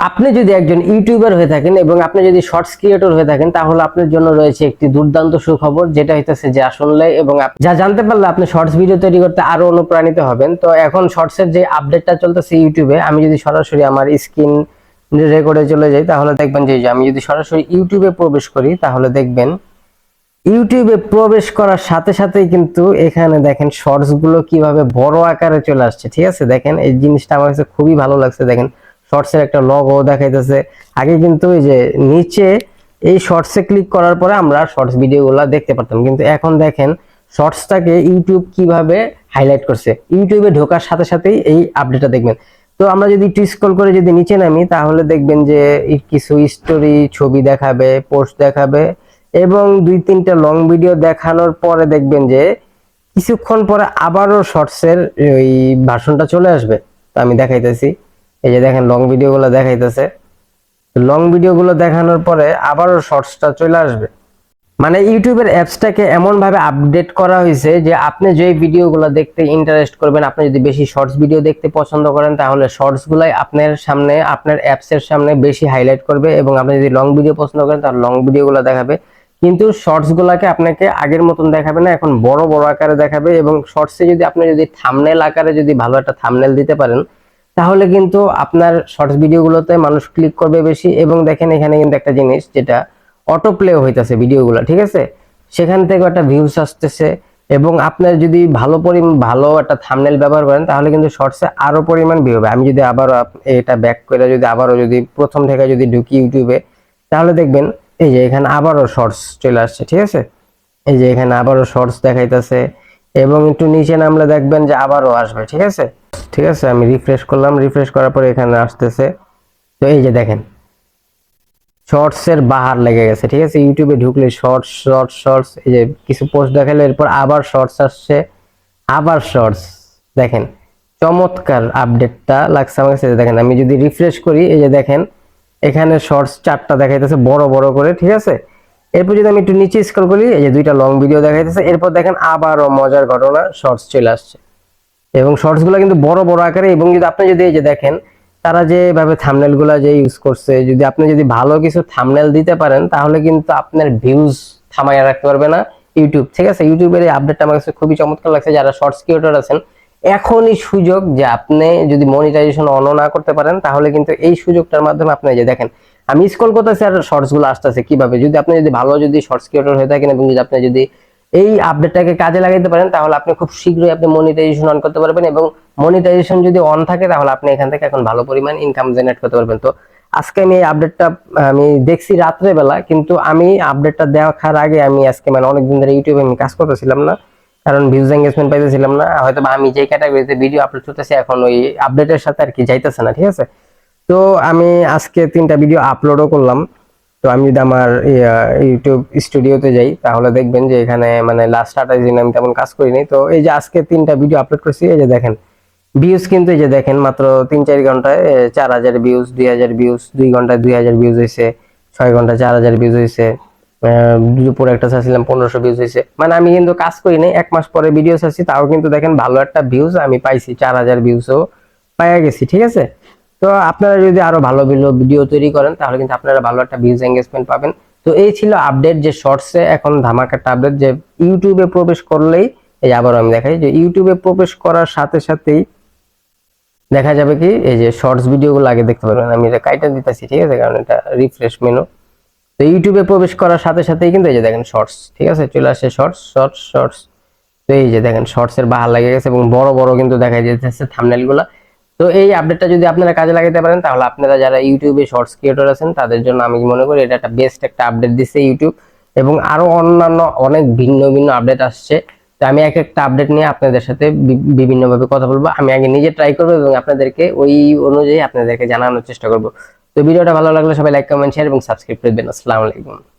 আপনি যদি একজন ইউটিউবার হয়ে থাকেন এবং আপনি যদি শর্টস ক্রিয়েটর হয়ে থাকেন, তাহলে আপনার জন্য রয়েছে একটি দুর্দান্ত সুখবর, যেটা হইতেছে যে আসলে এবং যা জানতে পারলে আপনি শর্টস ভিডিও তৈরি করতে আরও অনুপ্রাণিত হবেন। তো এখন শর্টসের যে আপডেটটা চলতেছে ইউটিউবে, আমি যদি সরাসরি আমার স্ক্রিন রেকর্ডে চলে যাই, তাহলে দেখবেন যে আমি যদি সরাসরি ইউটিউবে প্রবেশ করি, তাহলে দেখবেন ইউটিউবে প্রবেশ করার সাথে সাথেই কিন্তু এখানে দেখেন শর্টসগুলো কীভাবে বড় আকারে চলে আসছে। ঠিক আছে, দেখেন এই জিনিসটা আমার কাছে খুবই ভালো লাগছে, দেখেন। শর্টস এর একটা লগো দেখাইতেছে। আগে কিন্তু এই যে নিচে এই শর্টসে ক্লিক করার পরে আমরা শর্টস ভিডিওগুলো দেখতে পারতাম। কিন্তু এখন দেখেন শর্টসটাকে ইউটিউব কীভাবে হাইলাইট করছে? ইউটিউবে ঢোকার সাথে সাথেই এই আপডেটটা দেখবেন। তো আমরা যদি একটু স্ক্রল করে যদি নিচে নামি, তাহলে দেখবেন যে কিছু স্টোরি ছবি দেখাবে পোস্ট দেখাবে এবং দুই তিনটা লং ভিডিও দেখানোর পরে দেখবেন যে কিছুক্ষণ পরে আবারও শর্টসের ওই ভার্সনটা চলে আসবে। তো আমি দেখাইতেছি। এই যে দেখেন লং ভিডিওগুলো দেখাইতেছে। লং ভিডিওগুলো দেখানোর পরে আবারও শর্টসটা চলে আসবে। মানে ইউটিউবের অ্যাপসটাকে এমন ভাবে আপডেট করা হয়েছে যে আপনি যে ভিডিওগুলো দেখতে ইন্টারেস্ট করবেন, আপনি যদি বেশি শর্টস ভিডিও দেখতে পছন্দ করেন, তাহলে শর্টস গুলাই আপনার সামনে, আপনার অ্যাপস এর সামনে বেশি হাইলাইট করবে এবং আপনি যদি লং ভিডিও পছন্দ করেন, তাহলে লং ভিডিওগুলো দেখাবে। কিন্তু শর্টস গুলাকে আপনাকে আগের মতন দেখাবে না, এখন বড় বড় আকারে দেখাবে এবং শর্টসে যদি আপনি যদি থামনেল আকারে যদি ভালো একটা থামনেল দিতে পারেন তাহলে কিন্তু আপনার শর্টস ভিডিওগুলোতে মানুষ ক্লিক করবে বেশি এবং দেখেন এখানে কিন্তু একটা জিনিস যেটা অটো প্লে হইতাছে ভিডিওগুলো ঠিক আছে? সেখান থেকে একটা ভিউস আসতেছে এবং আপনার যদি ভালো পরিমাণ, ভালো একটা থামনেল ব্যবহার করেন, তাহলে কিন্তু শর্টসে আরও পরিমাণ ভিউ হবে। আমি যদি আবারও এটা ব্যাক করে যদি আবারও যদি প্রথম থেকে যদি ঢুকি ইউটিউবে তাহলে দেখবেন এই যে এখানে আবারও শর্টস চলে আসছে, ঠিক আছে? এই যে এখানে আবারও শর্টস দেখাইতেছে এবং একটু নিচে নামলে দেখবেন যে আবারও আসবে, ঠিক আছে? ঠিক আছে, আমি রিফ্রেশ করলাম রিফ্রেশ করার পরে এখানে আসতেছে। তো এই যে দেখেন শর্টস এর বাহার লেগে গেছে, ঠিক আছে? ইউটিউবে ঢুকলে শর্টস শর্টস শর্টস এই যে কিছু পোস্ট দেখালে এরপর আবার শর্টস আসছে, আবার শর্টস দেখেন, চমৎকার আপডেটটা লাগছে আমার কাছে। দেখেন, আমি যদি রিফ্রেশ করি, এই যে দেখেন, এখানে শর্টস চারটা দেখাইতেছে, বড় বড় করে, ঠিক আছে? এরপর যদি আমি একটু নিচে স্ক্রল করি, এই যে দুইটা লং ভিডিও দেখাইতেছে, এরপর দেখেন আবারও মজার ঘটনা শর্টস চলে আসছে। এবং শর্টসগুলো কিন্তু বড় বড় আকারে এবং যদি আপনি যদি এই যে দেখেন, তারা যেভাবে থামনেলগুলা যে ইউজ করছে, যদি আপনি যদি ভালো কিছু থামনেল দিতে পারেন, তাহলে কিন্তু আপনার ভিউজ থামাইয়া রাখতে পারবে না ইউটিউব ঠিক আছে? ইউটিউবের এই আপডেটটা আমার কাছে খুবই চমৎকার লাগছে। যারা শর্টস ক্রিয়েটর আছেন, এখনই সুযোগ যে আপনি যদি মনিটাইজেশন অন না করতে পারেন, তাহলে কিন্তু এই সুযোগটার মাধ্যমে আপনি যে দেখেন, আমি স্ক্রল করতেছি আর শর্টসগুলো আসতেছে কীভাবে? যদি আপনি যদি ভালো যদি শর্টস ক্রিয়েটর হয়ে থাকেন এবং যদি আপনি যদি এই আপডেটটাকে কাজে লাগাইতে পারেন, তাহলে আপনি খুব শীঘ্রই আপনি মনিটাইজেশন অন করতে পারবেন এবং মনিটাইজেশন যদি অন থাকে, তাহলে আপনি এখান থেকে এখন ভালো পরিমাণ ইনকাম জেনারেট করতে পারবেন। তো আজকে আমি এই আপডেটটা আমি দেখছি রাত্রে বেলা কিন্তু আমি আপডেটটা দেখার আগে আমি আজকে মানে অনেকদিন ধরে ইউটিউবে আমি কাজ করতেছিলাম না, কারণ ভিউজ এঙ্গেজমেন্ট পাইতেছিলাম না হয়তো বা আমি যে ক্যাটাগরিতে ভিডিও আপলোড করতেছি, এখন ওই আপডেটের সাথে আর কি যাইতেছে না, ঠিক আছে? তো আমি আজকে তিনটা ভিডিও আপলোডও করলাম। তো আমি যদি আমার ইউটিউব স্টুডিওতে যাই, তাহলে দেখবেন যে এখানে মানে লাস্ট আঠাশ দিন আমি তেমন কাজ করিনি। তো এই যে আজকে তিনটা ভিডিও আপলোড করছি, এই যে দেখেন ভিউজ কিন্তু এই যে দেখেন মাত্র তিন চার ঘন্টায় চার হাজার ভিউজ দুই হাজার ভিউজ দুই ঘন্টায় দুই হাজার ভিউজ হয়েছে, ছয় ঘন্টায় চার হাজার ভিউজ হয়েছে দুপুরে একটা চাচ্ছিলাম পনেরোশো ভিউজ হয়েছে। মানে আমি কিন্তু কাজ করি নাই এক মাস পরে ভিডিও চাচ্ছি, তাও কিন্তু দেখেন ভালো একটা ভিউজ আমি পাইছি, চার হাজার ভিউজও পাইয়া গেছি, ঠিক আছে? তো আপনারা যদি আরও ভালো ভালো ভিডিও তৈরি করেন, তাহলে কিন্তু আপনারা ভালো একটা ভিউজ এঙ্গেজমেন্ট পাবেন। তো এই ছিল আপডেট যে শর্টসে এখন ধামাকা একটা আপডেট যে ইউটিউবে প্রবেশ করলেই, এই আবার আমি দেখাই, যে ইউটিউবে প্রবেশ করার সাথে সাথেই দেখা যাবে কি, এই যে শর্টস ভিডিওগুলো আগে দেখতে পারবেন। আমি এটা কাইটা দিতেছি, ঠিক আছে? কারণ এটা রিফ্রেশ মেনু তো ইউটিউবে প্রবেশ করার সাথে সাথেই কিন্তু এই যে দেখেন শর্টস ঠিক আছে? চলে আসে শর্টস শর্টস শর্টস তো এই যে দেখেন শর্টস এর বাহার লেগে গেছে এবং বড় বড় কিন্তু দেখা যাচ্ছে থাম্বনেলগুলা। তো এই আপডেটটা যদি আপনারা কাজে লাগাতে পারেন, তাহলে আপনারা যারা ইউটিউবে শর্টস ক্রিয়েটর আছেন, তাদের জন্য আমি মনে করি এটা একটা বেস্ট একটা আপডেট দিচ্ছে ইউটিউব। এবং আরও অন্যান্য অনেক ভিন্ন ভিন্ন আপডেট আসছে। তো আমি এক একটা আপডেট নিয়ে আপনাদের সাথে বিভিন্নভাবে কথা বলব। আমি আগে নিজে ট্রাই করব এবং আপনাদেরকে ওই অনুযায়ী আপনাদেরকে জানানোর চেষ্টা করব। তো ভিডিওটা ভালো লাগলে সবাই লাইক কমেন্ট শেয়ার এবং সাবস্ক্রাইব করে দেবেন। আসসালামু আলাইকুম।